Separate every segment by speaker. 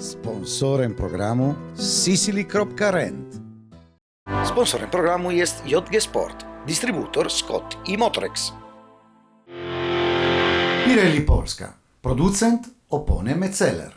Speaker 1: Sponsorem programu Sicily.rent. Sponsorem programu jest JG Sport, dystrybutor Scott i Motrex. Pirelli Polska, producent opony Metzeler.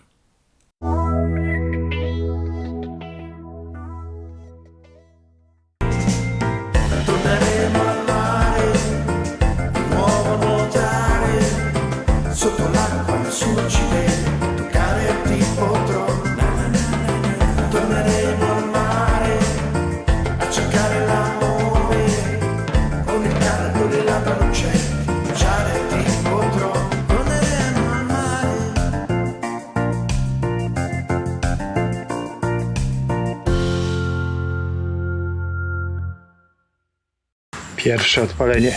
Speaker 2: Pierwsze odpalenie.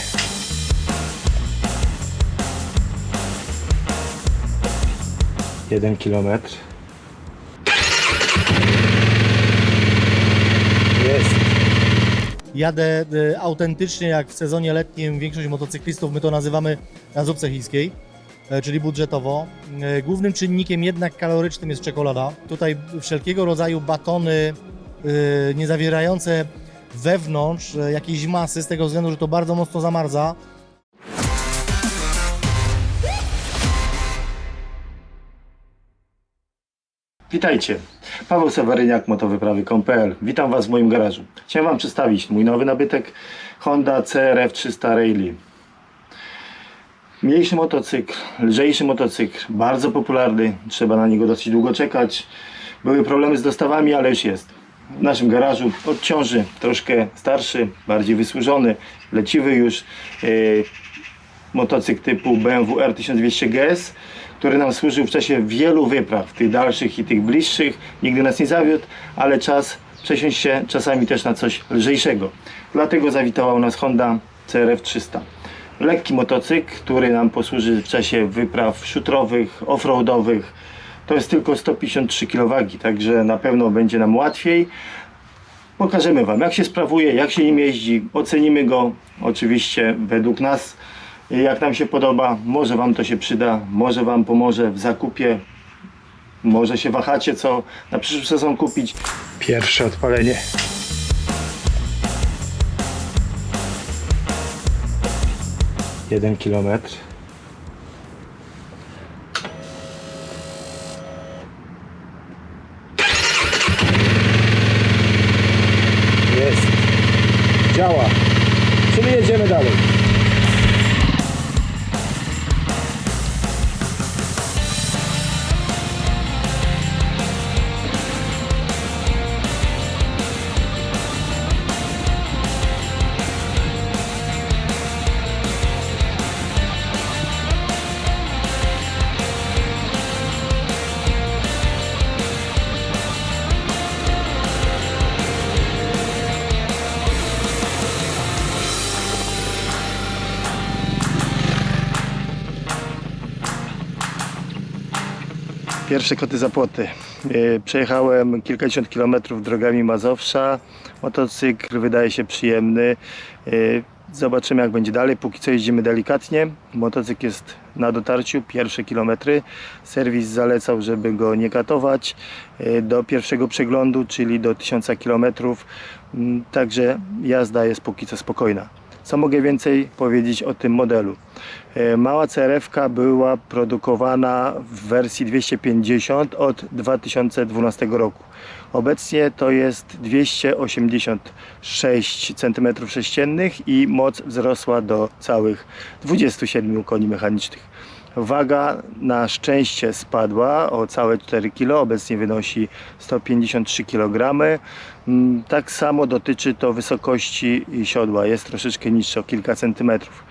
Speaker 2: Jeden kilometr. Jest.
Speaker 3: Jadę e, autentycznie jak w sezonie letnim większość motocyklistów, my to nazywamy na zupce chińskiej, e, czyli budżetowo. E, Głównym czynnikiem jednak kalorycznym jest czekolada. Tutaj wszelkiego rodzaju batony e, nie zawierające wewnątrz e, jakiejś masy z tego względu, że to bardzo mocno zamarza.
Speaker 2: Witajcie. Paweł Seweryniak, motowyprawy.pl. Witam Was w moim garażu. Chciałem Wam przedstawić mój nowy nabytek Honda CRF 300 Rally. Mniejszy motocykl, lżejszy motocykl, bardzo popularny. Trzeba na niego dosyć długo czekać. Były problemy z dostawami, ale już jest. W naszym garażu od ciąży troszkę starszy, bardziej wysłużony, leciwy już. Yy, motocykl typu BMW R1200 GS, który nam służył w czasie wielu wypraw, tych dalszych i tych bliższych. Nigdy nas nie zawiódł, ale czas przesiąść się czasami też na coś lżejszego. Dlatego zawitała u nas Honda CRF 300. Lekki motocykl, który nam posłuży w czasie wypraw szutrowych, offroadowych. To jest tylko 153 kg, także na pewno będzie nam łatwiej. Pokażemy Wam, jak się sprawuje, jak się nim jeździ, ocenimy go oczywiście według nas, jak nam się podoba. Może Wam to się przyda, może Wam pomoże w zakupie, może się wahacie, co na przyszły sezon kupić. Pierwsze odpalenie. Jeden kilometr. Pierwsze koty za płoty. Yy, Przejechałem kilkadziesiąt kilometrów drogami Mazowsza. Motocykl wydaje się przyjemny. Yy, Zobaczymy jak będzie dalej. Póki co jeździmy delikatnie. Motocykl jest na dotarciu, pierwsze kilometry. Serwis zalecał, żeby go nie katować yy, do pierwszego przeglądu, czyli do 1000 kilometrów. Mm, Także jazda jest póki co spokojna. Co mogę więcej powiedzieć o tym modelu? E, Mała CRF była produkowana w wersji 250 od 2012 roku. Obecnie to jest 286 cm3 i moc wzrosła do całych 27 koni mechanicznych. Waga na szczęście spadła o całe 4 kg, obecnie wynosi 153 kg. Mm, Tak samo dotyczy to wysokości siodła, jest troszeczkę niższy o kilka centymetrów.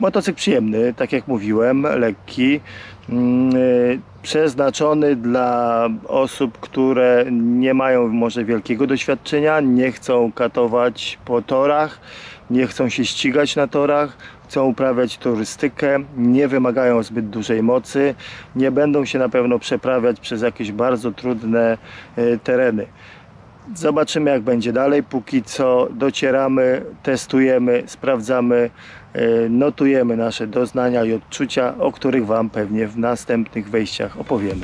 Speaker 2: Motocykl przyjemny, tak jak mówiłem, lekki, mm, e, przeznaczony dla osób, które nie mają może wielkiego doświadczenia, nie chcą katować po torach, nie chcą się ścigać na torach, chcą uprawiać turystykę, nie wymagają zbyt dużej mocy, nie będą się na pewno przeprawiać przez jakieś bardzo trudne e, tereny. Zobaczymy jak będzie dalej. Póki co docieramy, testujemy, sprawdzamy, e, notujemy nasze doznania i odczucia, o których Wam pewnie w następnych wejściach opowiemy.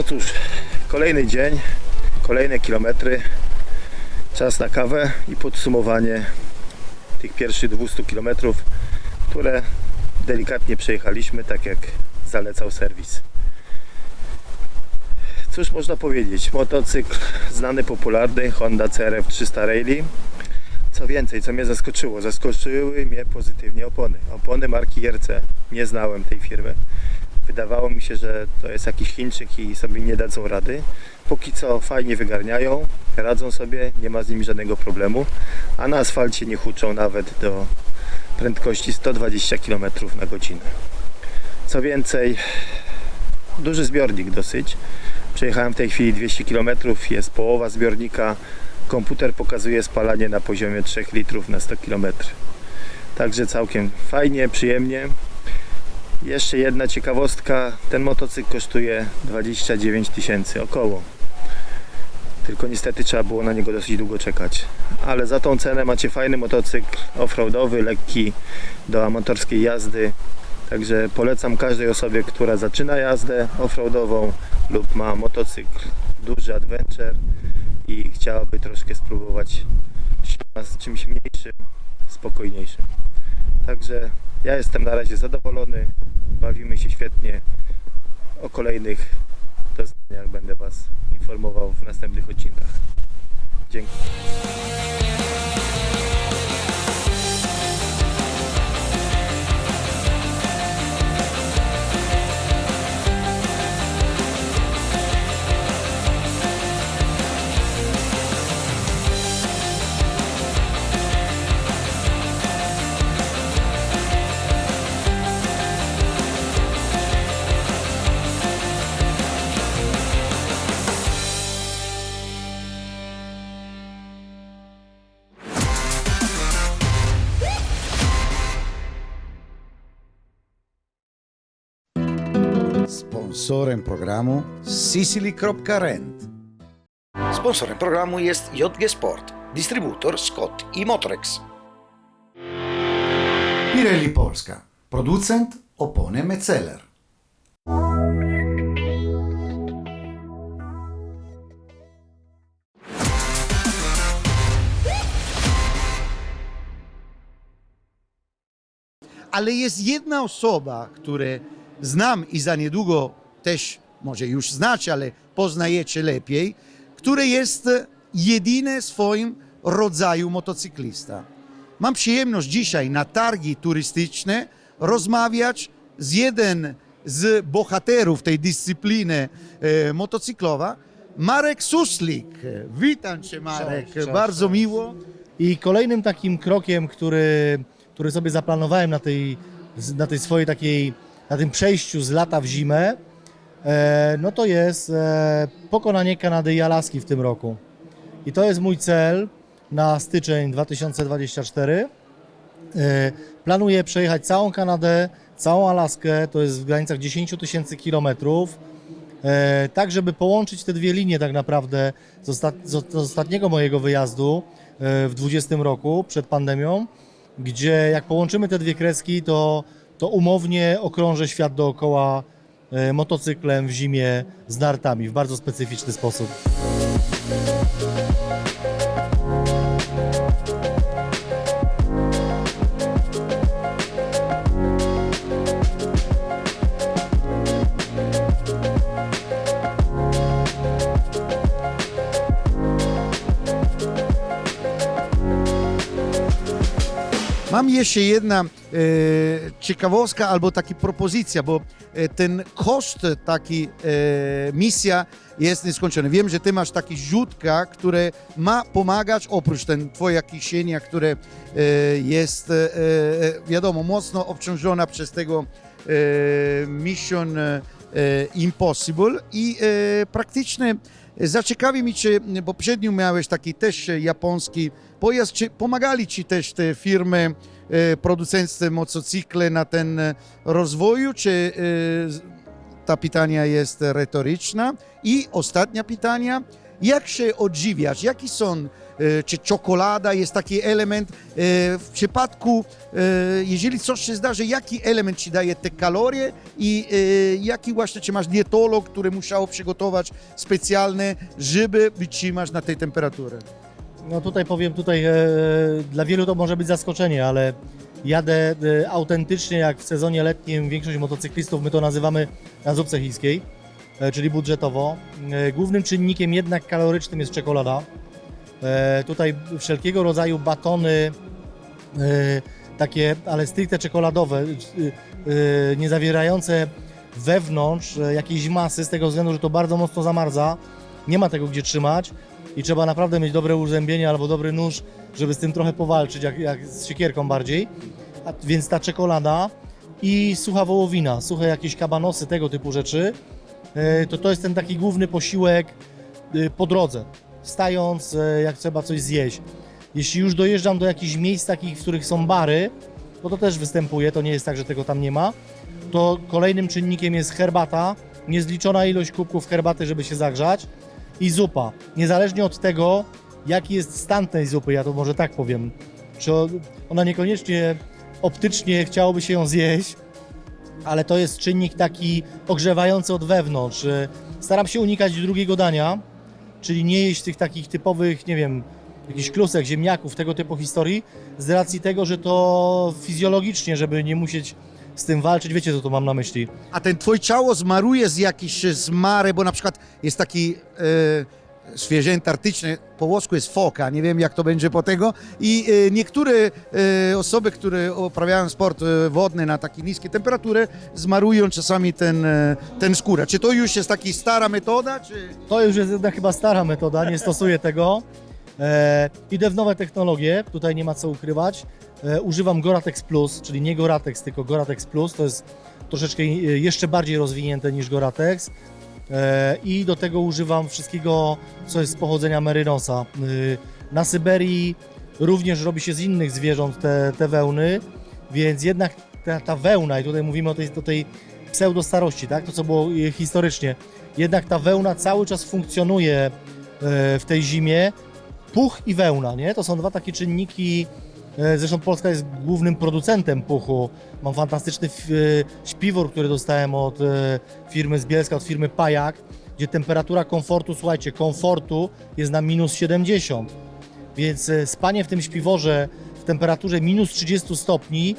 Speaker 2: Cóż, kolejny dzień, kolejne kilometry, czas na kawę i podsumowanie tych pierwszych 200 kilometrów, które delikatnie przejechaliśmy, tak jak zalecał serwis. Cóż można powiedzieć, motocykl znany, popularny, Honda CRF 300 Rally. Co więcej, co mnie zaskoczyło, zaskoczyły mnie pozytywnie opony. Opony marki JRC, nie znałem tej firmy. Wydawało mi się, że to jest jakiś Chińczyk i sobie nie dadzą rady. Póki co fajnie wygarniają, radzą sobie, nie ma z nimi żadnego problemu, a na asfalcie nie huczą nawet do prędkości 120 km na godzinę. Co więcej, duży zbiornik dosyć. Przejechałem w tej chwili 200 km, jest połowa zbiornika. Komputer pokazuje spalanie na poziomie 3 litrów na 100 km. Także całkiem fajnie, przyjemnie. Jeszcze jedna ciekawostka, ten motocykl kosztuje 29 tysięcy około. Tylko niestety trzeba było na niego dosyć długo czekać. Ale za tą cenę macie fajny motocykl offroadowy, lekki do amatorskiej jazdy. Także polecam każdej osobie, która zaczyna jazdę offroadową lub ma motocykl duży adventure i chciałaby troszkę spróbować się z czymś mniejszym, spokojniejszym. Także ja jestem na razie zadowolony, bawimy się świetnie. O kolejnych doznaniach będę Was informował w następnych odcinkach. Dzięki.
Speaker 1: Sponsorem programu Sicily.rent. Sponsorem programu jest JG Sport, dystrybutor Scott i Motrex. Pirelli Polska, producent opony Metzeler.
Speaker 4: ale jest jedna osoba, którą znam i za niedługo też, może już znacie, ale poznajecie lepiej, który jest jedyny swoim rodzaju motocyklista. Mam przyjemność dzisiaj na targi turystyczne rozmawiać z jeden z bohaterów tej dyscypliny e, motocyklowa, Marek Suslik. Witam cię Marek,
Speaker 3: Cześć, cześć,
Speaker 4: bardzo
Speaker 3: cześć.
Speaker 4: miło.
Speaker 3: I kolejnym takim krokiem, który, który sobie zaplanowałem na tej, na tej swojej takiej, na tym przejściu z lata w zimę, no to jest e, pokonanie Kanady i Alaski w tym roku. I to jest mój cel na styczeń 2024. E, Planuję przejechać całą Kanadę, całą Alaskę, to jest w granicach 10 tysięcy kilometrów. E, tak żeby połączyć te dwie linie tak naprawdę z, ostat, z z ostatniego mojego wyjazdu e, w 2020 roku przed pandemią, gdzie jak połączymy te dwie kreski, to, to umownie okrążę świat dookoła e, motocyklem w zimie z nartami w bardzo specyficzny sposób.
Speaker 4: Mam jeszcze jedna e, ciekawostka albo taka propozycja, bo e, ten koszt taki e, misja jest nieskończony. Wiem, że ty masz taki rzutka, które ma pomagać oprócz ten twoja kieszenia, które e, jest e, e, wiadomo mocno obciążona przez tego e, Mission e, Impossible i e, praktycznie zaciekawi mi, czy poprzednio miałeś taki też japoński pojazd, czy pomagali ci też te firmy e, producenckie motocykle na ten rozwoju, czy e, ta pytania jest retoryczna? I ostatnia pytania, Jak się odżywiasz? Jaki są, e, czy czekolada jest taki element? E, w przypadku, e, jeżeli coś się zdarzy, jaki element ci daje te kalorie i jaki właśnie, czy masz dietolog, który musiał przygotować specjalne, żeby wytrzymać na tej temperaturze?
Speaker 3: No tutaj powiem, tutaj dla wielu to może być zaskoczenie, ale jadę autentycznie jak w sezonie letnim większość motocyklistów, my to nazywamy na zupce chińskiej, czyli budżetowo. E, głównym czynnikiem jednak kalorycznym jest czekolada. E, tutaj wszelkiego rodzaju batony, e, takie, ale stricte czekoladowe, e, e, nie zawierające wewnątrz e, jakiejś masy, z tego względu, że to bardzo mocno zamarza, nie ma tego gdzie trzymać i trzeba naprawdę mieć dobre uzębienie albo dobry nóż, żeby z tym trochę powalczyć, jak, jak z siekierką bardziej. A, więc ta czekolada i sucha wołowina, suche jakieś kabanosy, tego typu rzeczy, e, to to jest ten taki główny posiłek e, po drodze, stając, e, jak trzeba coś zjeść. Jeśli już dojeżdżam do jakichś miejsc takich, w których są bary, bo to też występuje, to nie jest tak, że tego tam nie ma, to kolejnym czynnikiem jest herbata, niezliczona ilość kubków herbaty, żeby się zagrzać i zupa. Niezależnie od tego, jaki jest stan tej zupy, ja to może tak powiem, czy ona niekoniecznie optycznie chciałoby się ją zjeść, ale to jest czynnik taki ogrzewający od wewnątrz. E, Staram się unikać drugiego dania, czyli nie jeść tych takich typowych, nie wiem, jakichś klusek, ziemniaków, tego typu historii, z racji tego, że to fizjologicznie, żeby nie musieć z tym walczyć, wiecie co tu mam na myśli.
Speaker 4: A ten twoje ciało zmaruje z jakiejś zmary, bo na przykład jest taki e, zwierzęta arktyczne, po włosku jest foka, nie wiem jak to będzie po tego i e, niektóre e, osoby, które uprawiają sport e, wodny na takiej niskiej temperaturze, zmarują czasami ten, e, ten skórę. Czy to już jest taka stara metoda, czy...
Speaker 3: To już jest jednak chyba stara metoda, nie stosuję tego. E, idę w nowe technologie, tutaj nie ma co ukrywać. E, używam Goratex Plus, czyli nie Goratex, tylko Goratex Plus. To jest troszeczkę e, jeszcze bardziej rozwinięte niż Goratex. E, I do tego używam wszystkiego, co jest z pochodzenia Merynosa. E, na Syberii również robi się z innych zwierząt te, te wełny, więc jednak ta, ta wełna, i tutaj mówimy o tej, o tej pseudostarości, tak? to co było e, historycznie, jednak ta wełna cały czas funkcjonuje w tej zimie. Puch i wełna, nie? To są dwa takie czynniki. E, Zresztą Polska jest głównym producentem puchu. Mam fantastyczny e, śpiwór, który dostałem od e, firmy z Bielska, od firmy Pajak, gdzie temperatura komfortu, słuchajcie, komfortu jest na minus 70. Więc spanie w tym śpiworze w temperaturze minus 30 stopni,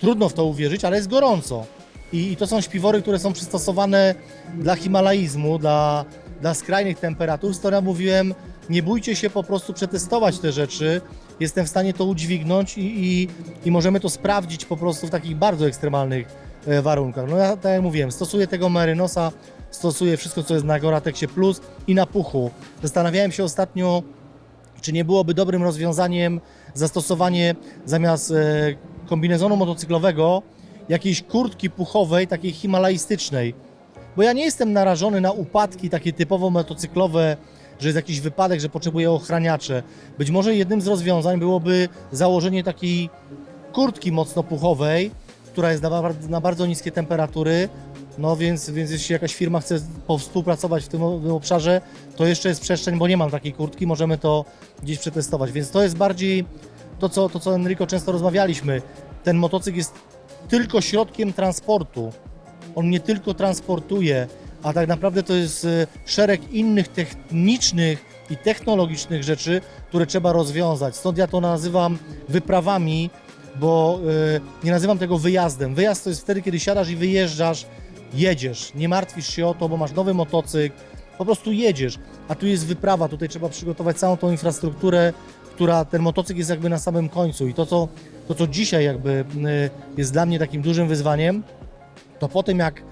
Speaker 3: trudno w to uwierzyć, ale jest gorąco. I, to są śpiwory, które są przystosowane dla himalaizmu, dla, dla skrajnych temperatur. Ja mówiłem, nie bójcie się po prostu przetestować te rzeczy. Jestem w stanie to udźwignąć i, i, i możemy to sprawdzić po prostu w takich bardzo ekstremalnych e, warunkach. No ja, tak jak mówiłem, stosuję tego Merynosa, stosuję wszystko, co jest na Goratexie Plus i na puchu. Zastanawiałem się ostatnio, czy nie byłoby dobrym rozwiązaniem zastosowanie zamiast e, kombinezonu motocyklowego jakiejś kurtki puchowej, takiej himalajstycznej. Bo ja nie jestem narażony na upadki takie typowo motocyklowe, że jest jakiś wypadek, że potrzebuję ochraniacze. Być może jednym z rozwiązań byłoby założenie takiej kurtki mocno puchowej, która jest na, bar- na bardzo niskie temperatury. No więc, więc jeśli jakaś firma chce współpracować w tym obszarze, to jeszcze jest przestrzeń, bo nie mam takiej kurtki, możemy to gdzieś przetestować. Więc to jest bardziej to, co, to, co Enrico często rozmawialiśmy. Ten motocykl jest tylko środkiem transportu. On nie tylko transportuje, a tak naprawdę to jest e, szereg innych technicznych i technologicznych rzeczy, które trzeba rozwiązać. Stąd ja to nazywam wyprawami, bo e, nie nazywam tego wyjazdem. Wyjazd to jest wtedy, kiedy siadasz i wyjeżdżasz, jedziesz. Nie martwisz się o to, bo masz nowy motocykl, po prostu jedziesz. A tu jest wyprawa, tutaj trzeba przygotować całą tą infrastrukturę, która ten motocykl jest jakby na samym końcu. I to, co, to, co dzisiaj jakby y, jest dla mnie takim dużym wyzwaniem, to po tym jak y,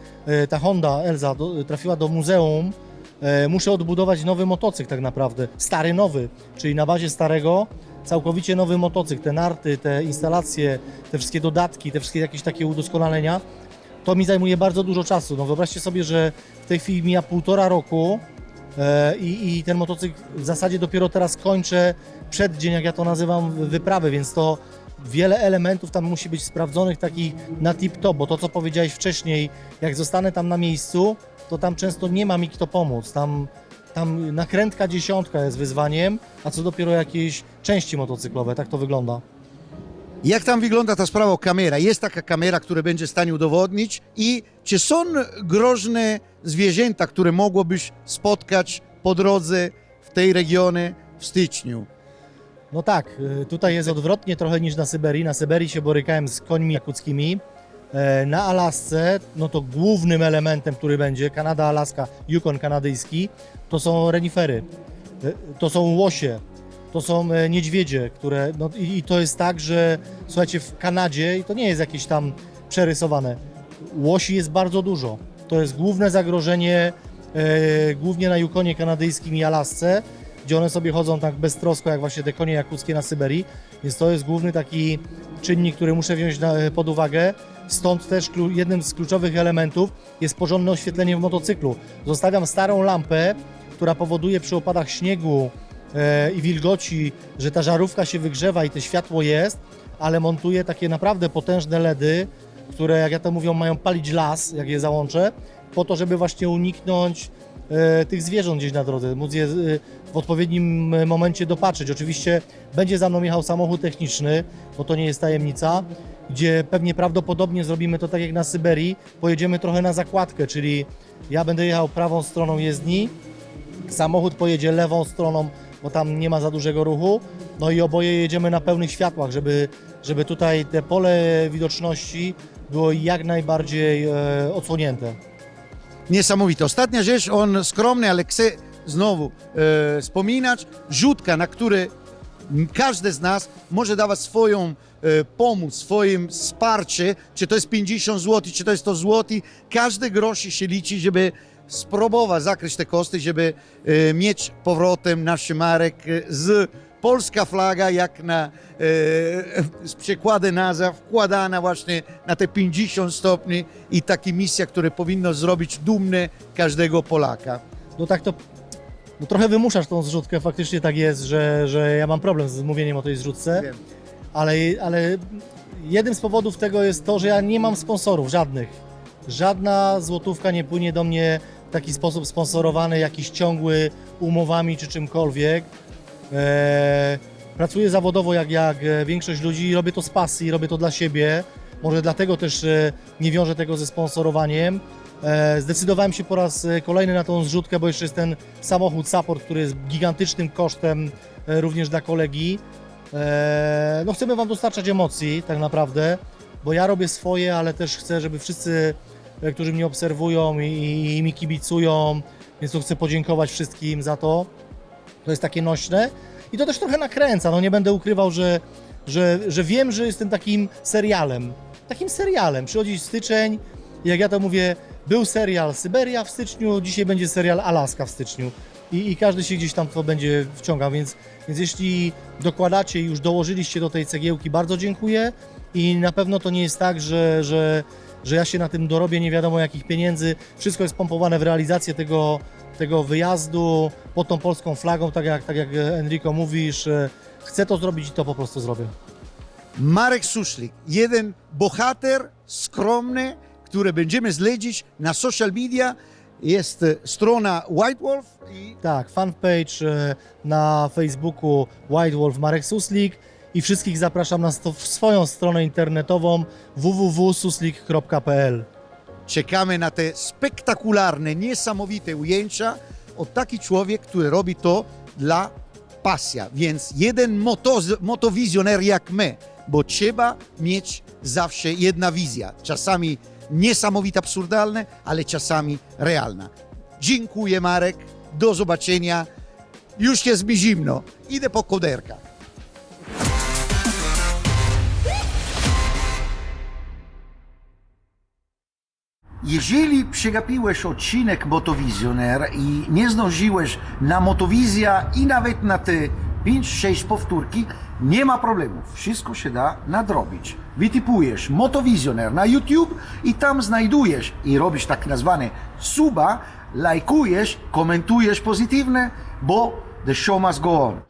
Speaker 3: ta Honda Elza do, trafiła do muzeum, y, muszę odbudować nowy motocykl tak naprawdę. Stary, nowy, czyli na bazie starego całkowicie nowy motocykl. Te narty, te instalacje, te wszystkie dodatki, te wszystkie jakieś takie udoskonalenia, to mi zajmuje bardzo dużo czasu. No wyobraźcie sobie, że w tej chwili mija półtora roku e, i, i ten motocykl w zasadzie dopiero teraz kończę przed dzień, jak ja to nazywam, wyprawy, więc to wiele elementów tam musi być sprawdzonych takich na tip-top, bo to, co powiedziałeś wcześniej, jak zostanę tam na miejscu, to tam często nie ma mi kto pomóc. Tam tam nakrętka dziesiątka jest wyzwaniem, a co dopiero jakieś części motocyklowe, tak to wygląda.
Speaker 4: Jak tam wygląda ta sprawa kamera? Jest taka kamera, która będzie w stanie udowodnić i czy są groźne zwierzęta, które mogłobyś spotkać po drodze w tej regionie w styczniu?
Speaker 3: No tak, y, tutaj jest odwrotnie trochę niż na Syberii. Na Syberii się borykałem z końmi jakuckimi. E, Na Alasce, no to głównym elementem, który będzie, Kanada, Alaska, Yukon kanadyjski, to są renifery, E, to są łosie, to są e, niedźwiedzie, które, no i, i to jest tak, że słuchajcie, w Kanadzie, i to nie jest jakieś tam przerysowane, łosi jest bardzo dużo. To jest główne zagrożenie, e, głównie na Yukonie kanadyjskim i Alasce, gdzie one sobie chodzą tak beztrosko, jak właśnie te konie jakuckie na Syberii. Więc to jest główny taki czynnik, który muszę wziąć na, pod uwagę. Stąd też jednym z kluczowych elementów jest porządne oświetlenie w motocyklu. Zostawiam starą lampę, która powoduje przy opadach śniegu e, i wilgoci, że ta żarówka się wygrzewa i to światło jest, ale montuję takie naprawdę potężne LEDy, które, jak ja to mówią, mają palić las, jak je załączę, po to, żeby właśnie uniknąć e, tych zwierząt gdzieś na drodze, móc je e, w odpowiednim e, momencie dopatrzeć. Oczywiście będzie za mną jechał samochód techniczny, bo to nie jest tajemnica, gdzie pewnie prawdopodobnie zrobimy to tak jak na Syberii, pojedziemy trochę na zakładkę, czyli ja będę jechał prawą stroną jezdni, samochód pojedzie lewą stroną, bo tam nie ma za dużego ruchu, no i oboje jedziemy na pełnych światłach, żeby, żeby tutaj te pole widoczności było jak najbardziej e, odsłonięte.
Speaker 4: Niesamowite. Ostatnia rzecz, on skromny, ale chce znowu e, wspominać, rzutka, na które każdy z nas może dawać swoją e, pomoc, swoim wsparcie, czy to jest 50 zł, czy to jest 100 zł, każdy grosz się liczy, żeby spróbować zakryć te koszty, żeby e, mieć powrotem nasz Marek e, z polska flaga, jak na e, z przekłady nazwa, wkładana właśnie na te 50 stopni. I taka misja, która powinna zrobić dumny każdego Polaka.
Speaker 3: No tak to no trochę wymuszasz tą zrzutkę, faktycznie tak jest, że, że ja mam problem z mówieniem o tej zrzutce,
Speaker 4: Wiem.
Speaker 3: ale, ale jednym z powodów tego jest to, że ja nie mam sponsorów żadnych. Żadna złotówka nie płynie do mnie w taki sposób sponsorowany, jakiś ciągły umowami czy czymkolwiek. Eee, pracuję zawodowo jak, jak większość ludzi, robię to z pasji, robię to dla siebie. Może dlatego też e, nie wiążę tego ze sponsorowaniem. E, Zdecydowałem się po raz e, kolejny na tą zrzutkę, bo jeszcze jest ten samochód support, który jest gigantycznym kosztem również dla kolegi. No chcemy Wam dostarczać emocji tak naprawdę, bo ja robię swoje, ale też chcę, żeby wszyscy, którzy mnie obserwują i, i mi kibicują, więc tu chcę podziękować wszystkim za to. To jest takie nośne i to też trochę nakręca. No nie będę ukrywał, że, że, że wiem, że jestem takim serialem. Takim serialem. Przychodzi styczeń, jak ja to mówię, był serial Syberia w styczniu, dzisiaj będzie serial Alaska w styczniu. I, I każdy się gdzieś tam to będzie wciągał, więc, więc jeśli dokładacie i już dołożyliście do tej cegiełki, bardzo dziękuję. I na pewno to nie jest tak, że, że, że ja się na tym dorobię nie wiadomo jakich pieniędzy. Wszystko jest pompowane w realizację tego, tego wyjazdu pod tą polską flagą, tak jak, tak jak Enrico mówisz. Chcę to zrobić i to po prostu zrobię.
Speaker 4: Marek Suszlik, jeden bohater skromny, który będziemy śledzić na social media. Jest e, strona White Wolf i
Speaker 3: Tak, fanpage e, na Facebooku White Wolf Marek Suslik i wszystkich zapraszam na sto- swoją stronę internetową www.suslik.pl.
Speaker 4: czekamy na te spektakularne, niesamowite ujęcia od taki człowiek, który robi to dla pasja. Więc jeden moto, motowizjoner jak my, bo trzeba mieć zawsze jedna wizja. Czasami niesamowita, absurdalna, ale czasami realna. Dziękuję Marek, do zobaczenia. Już jest mi zimno. Idę po koderka. Jeżeli przegapiłeś odcinek Motowizjoner i nie zdążyłeś na Motowizja i nawet na te 5-6 powtórki, nie ma problemu. Wszystko się da nadrobić. Wytypujesz Motowizjoner na YouTube i tam znajdujesz i robisz tak nazwane suba, lajkujesz, komentujesz pozytywne, bo the show must go on.